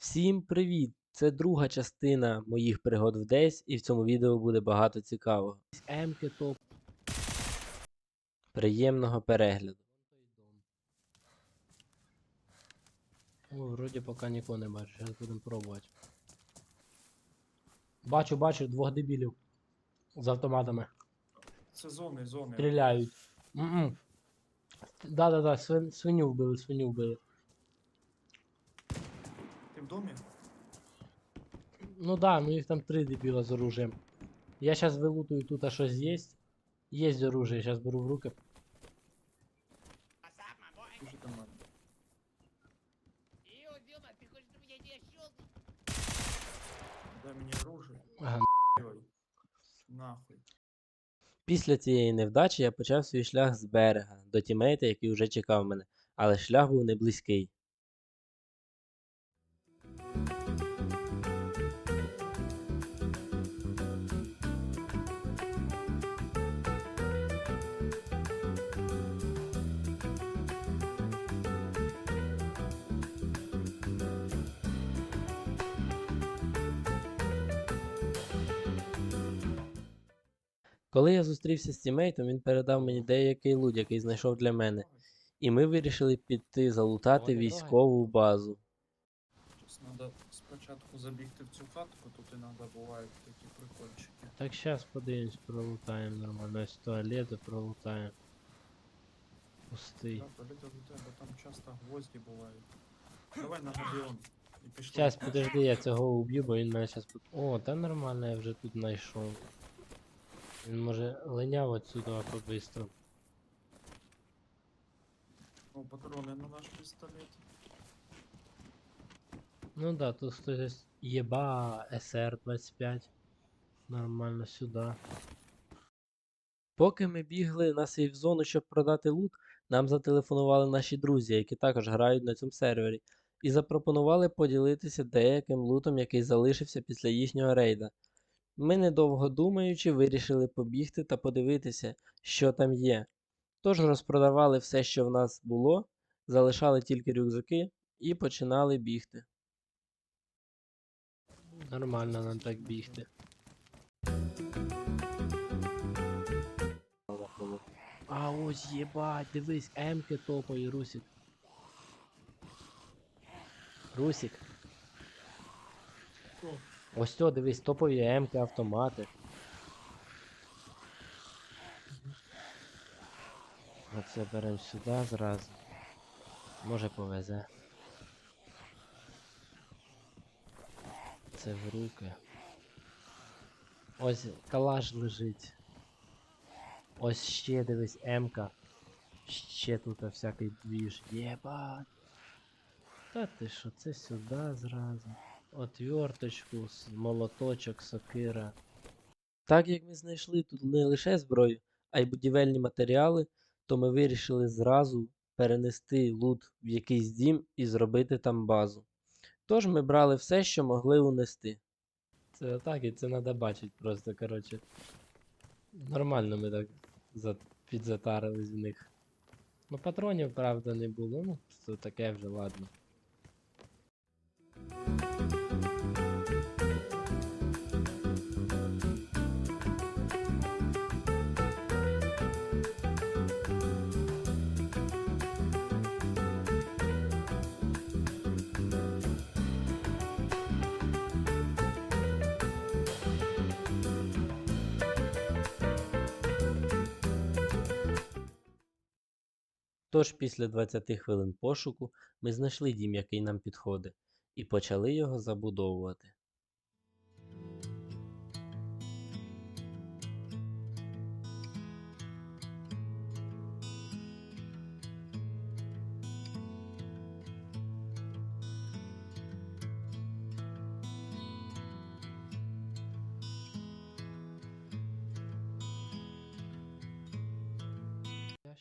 Всім привіт! Це друга частина моїх пригод в Days, і в цьому відео буде багато цікавого. Емки топ. Приємного перегляду. О, вроді поки нікого не бачу, зараз будемо пробувати. Бачу, бачу, двох дебілів. З автоматами. Це зони, зони. Стріляють. Да-да-да, свин, свиню вбили, свиню вбили. В домі? Ну да, ну їх там три дебіла з оружием. Я сейчас вилутую тут, а щось є. Є оружие, сейчас беру в руки. Дай мені оружие. Ага. Ой. Нахуй. Після цієї невдачі я почав свій шлях з берега до тімейта, який уже чекав мене, але шлях був не близький. Коли я зустрівся з тімейтом, він передав мені деякий лут, який знайшов для мене, і ми вирішили піти залутати військову базу. Щось треба спочатку забігти в цю хатку, тут іноді бувають такі прикольчики. Так зараз подивимось, пролутаємо нормально. Ось туалети пролутаємо. Пустий. Так, політи до тебе, там часто гвозді бувають. Давай на Гадіон. І пішли. Зараз подожди, я цього уб'ю, бо він мене зараз. О, та нормально, я вже тут знайшов. Він може линяв отсюда побистро. Ну, патрони на наш пістолет. Ну да, тут хтось єба СР-25. Нормально сюди. Поки ми бігли на сейф-зону, щоб продати лут, нам зателефонували наші друзі, які також грають на цьому сервері, і запропонували поділитися деяким лутом, який залишився після їхнього рейда. Ми, недовго думаючи, вирішили побігти та подивитися, що там є. Тож розпродавали все, що в нас було, залишали тільки рюкзаки і починали бігти. Нормально нам так бігти. А ось єбать, дивись, М-ки топої, Русік. Русік. Ось то, дивись, топові М-ки, автомати. Оце беремо сюди зразу. Може повезе. Це в руки. Ось калаш лежить. Ось ще дивись М-ка. Ще тут всякий двіж. Єбать. Та ти що, це сюди зразу. Отверточку, молоточок, сокира. Так як ми знайшли тут не лише зброю, а й будівельні матеріали, то ми вирішили зразу перенести лут в якийсь дім і зробити там базу. Тож ми брали все, що могли унести. Це так, і це треба бачити просто, коротше. Нормально ми так за... підзатарились в них. Ну, патронів, правда, не було, ну, то таке вже ладно. Тож після 20 хвилин пошуку ми знайшли дім, який нам підходить, і почали його забудовувати.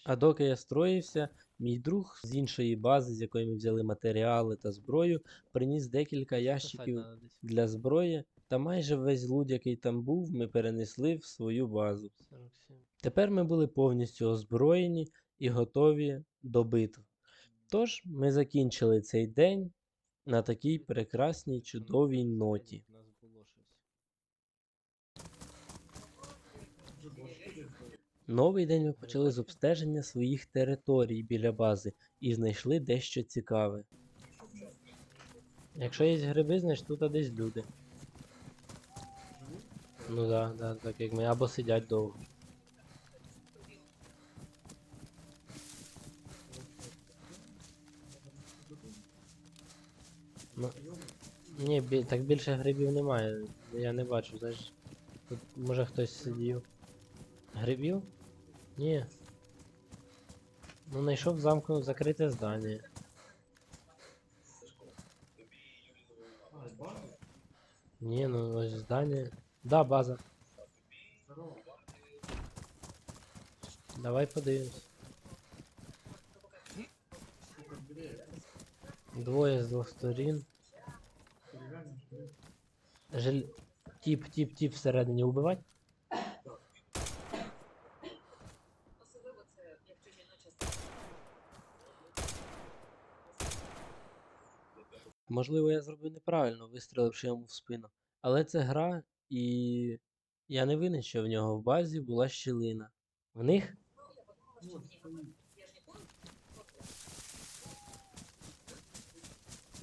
А доки я строївся, мій друг з іншої бази, з якої ми взяли матеріали та зброю, приніс декілька ящиків для зброї, та майже весь лут, який там був, ми перенесли в свою базу. Тепер ми були повністю озброєні і готові до битв. Тож ми закінчили цей день На такій прекрасній, чудовій ноті. У нас було щось. Новий день ми почали з обстеження своїх територій біля бази і знайшли дещо цікаве. Якщо є гриби, значить тут десь люди. Ну да, да, так як ми або сидять довго. Ну, ні, бі- так більше грибів немає. Я не бачу, знаєш. Тут може хтось сидів. Грибів? Ні. Ну, знайшов в замку закрите здання. Ні, ну ось здання. Да, база. Давай подивимось. Двоє з двох сторін. Жель... Тіп, тіп, тіп всередині убивать? Можливо, я зробив неправильно, вистріливши йому в спину. Але це гра, і я не винен, що в нього в базі була щілина. В них?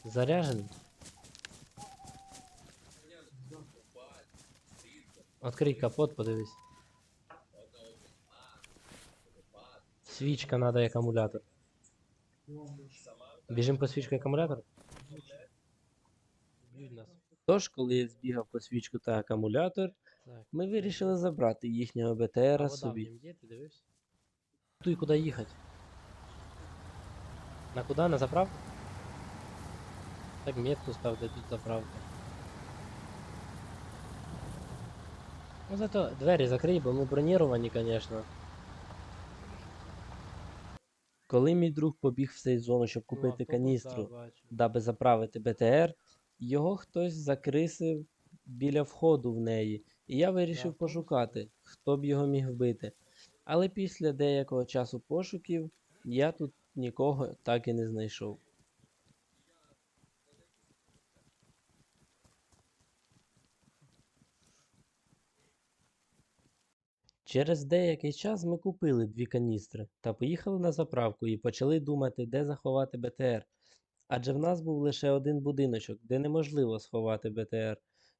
Заряжений? Открий капот, подивись. Свічка надо і акумулятор. Біжим по свічку і акумулятор? Тож, коли я збігав по свічку та акумулятор, ми вирішили забрати їхнього БТРа собі. Є, ти дивився? Туй куди їхати? На куди? На заправку? Так метку ставте тут заправка. Ну зато двері закрий, бо ми броніровані, звісно. Коли мій друг побіг в цей зону, щоб купити каністру, даби заправити БТР, його хтось закрисив біля входу в неї, і я вирішив автобус? пошукати, хто б його міг вбити. Але після деякого часу пошуків я тут нікого так і не знайшов. Через деякий час ми купили дві каністри та поїхали на заправку і почали думати, де заховати БТР. Адже в нас був лише один будиночок, де неможливо сховати БТР.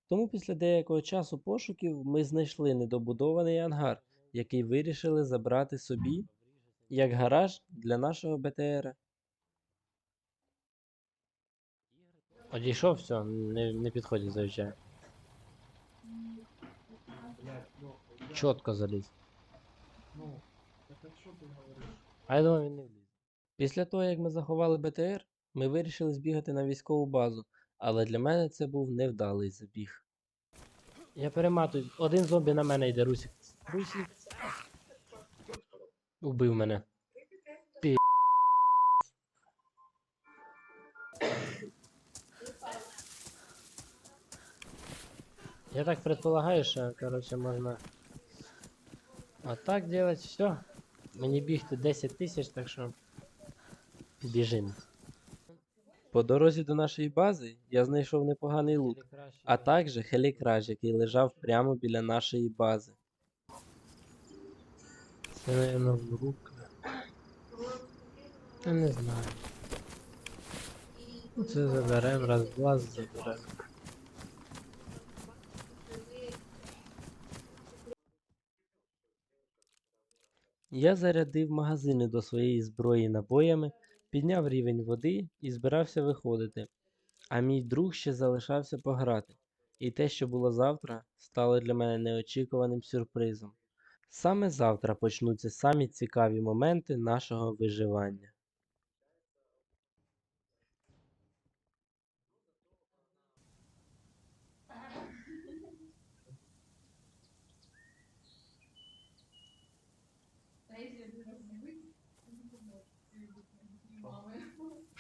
Тому після деякого часу пошуків ми знайшли недобудований ангар, який вирішили забрати собі як гараж для нашого БТР. Одійшов, все, не, не підходить, заїжджає. Чітко заліз. Ну, так що ти говориш? А я думав, він не вліз. Після того, як ми заховали БТР, ми вирішили збігати на військову базу, але для мене це був невдалий забіг. Я перематую. Один зомбі на мене йде, Русік. Русік. Убив мене. Пі. Я так предполагаю, що, короче, можна вот так делать, все. Мені бігти 10 тисяч, так що біжим. По дорозі до нашої бази я знайшов непоганий лут, а також хелікраж, який лежав прямо біля нашої бази. Це, наверное, в рук. Я не знаю. Ну, Це заберем, раз, два заберем. Я зарядив магазини до своєї зброї набоями, підняв рівень води і збирався виходити. А мій друг ще залишався пограти. І те, що було завтра, стало для мене неочікуваним сюрпризом. Саме завтра почнуться самі цікаві моменти нашого виживання.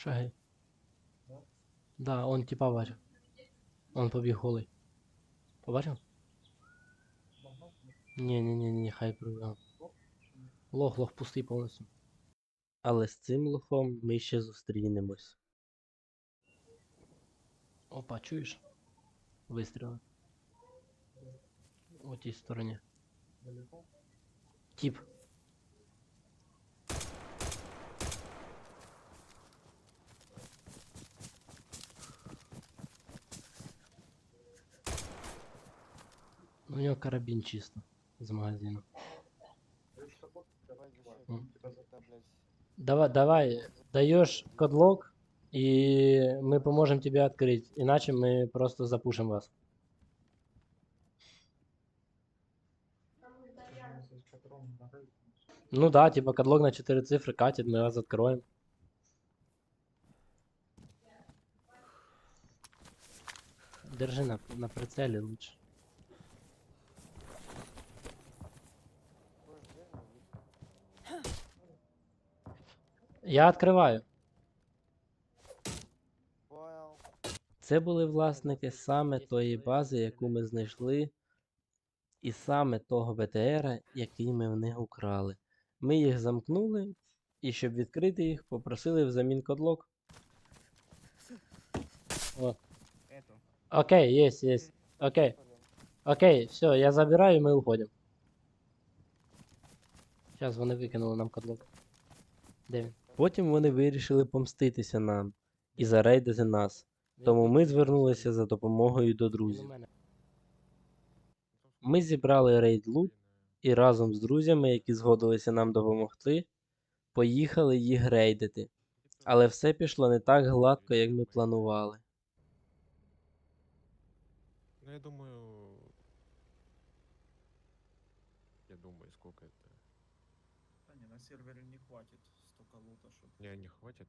Шаги. Да, он типа бачив. Он побіг голий. Побачив? Ні, ні, ні, ні, хай пробігав. Лох, лох пустий повністю. Але з цим лохом ми ще зустрінемось. Опа, чуєш? Вистріли. У тій стороні. Тіп. У нього карабін чисто з магазину. М. Давай, давай, даешь кодлог, и мы поможем тебе открыть. Иначе мы просто запушим вас. Ну да, типа кодлог на 4 цифры катит, мы вас откроем. Держи на, на прицеле лучше. Я открываю. Це були власники саме тої бази, яку ми знайшли, і саме того БТРа, який ми в них украли. Ми їх замкнули, і щоб відкрити їх, попросили взамін кодлок. Окей, есть, есть. Окей. Окей, все, я забираю, ми уходимо. Зараз вони викинули нам кодлок. Де він? Потім вони вирішили помститися нам і зарейдити нас. Тому ми звернулися за допомогою до друзів. Ми зібрали рейд лут і разом з друзями, які згодилися нам допомогти, поїхали їх рейдити. Але все пішло не так гладко, як ми планували. Ну, я думаю... Я думаю, сколько это... Ні, на сервері не хватить столько лута, щоб. Не, не хватит.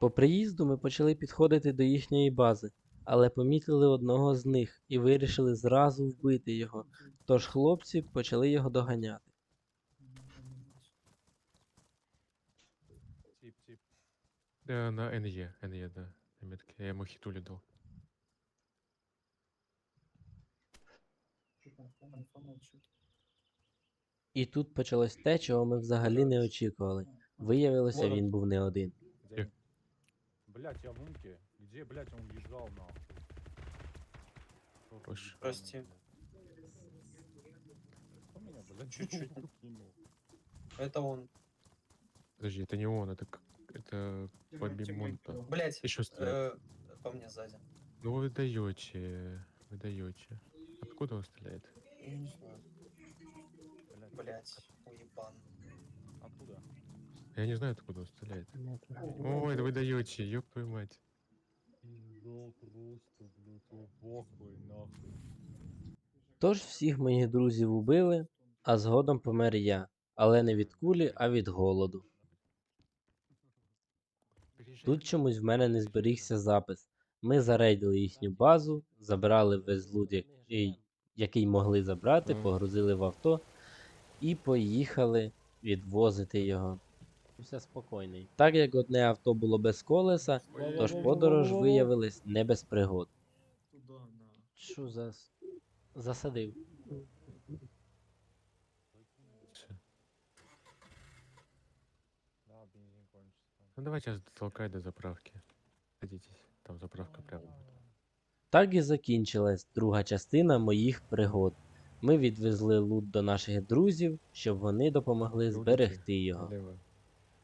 По приїзду ми почали підходити до їхньої бази, але помітили одного з них і вирішили зразу вбити його. Тож хлопці почали його доганяти. Тип, тип. Да, на НЕ, НЕ, да. На метке. Я ему хитулю дал. Мовчить. І тут почалось те, чого ми взагалі не очікували. Виявилося, він був не один. Где? Блять, я в умке. Где, блять, он лежал нахуй? Кто Проще. там Прости. ебал? Кто меня, блядь, чуть-чуть кинул? Это он. Подожди, это не он, это... к- Это Бабимонта. Блять, Еще стреляет. э, по мне сзади. Ну вы даете, вы даете. Откуда он стреляет? Я не знаю. Блять, Блять, уебан. откуда? Я не знаю, откуда он стреляет. Ой, да вы даете, ёб твою мать. Пизда просто, блять, о похуй, нахуй. Тож всіх моїх друзів убили, а згодом помер я. Але не від кулі, а від голоду. Тут чомусь в мене не зберігся запис. Ми зарейдили їхню базу, забрали весь лут, який, який могли забрати, погрузили в авто і поїхали відвозити його. Все спокійний. Так як одне авто було без колеса, тож подорож виявилась не без пригод. Що за засадив? Ну давайте толкай до заправки. Садитесь, там заправка прямо. Так і закінчилась друга частина моїх пригод. Ми відвезли лут до наших друзів, щоб вони допомогли зберегти його.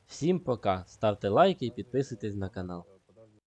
Всім пока, ставте лайки і підписуйтесь на канал.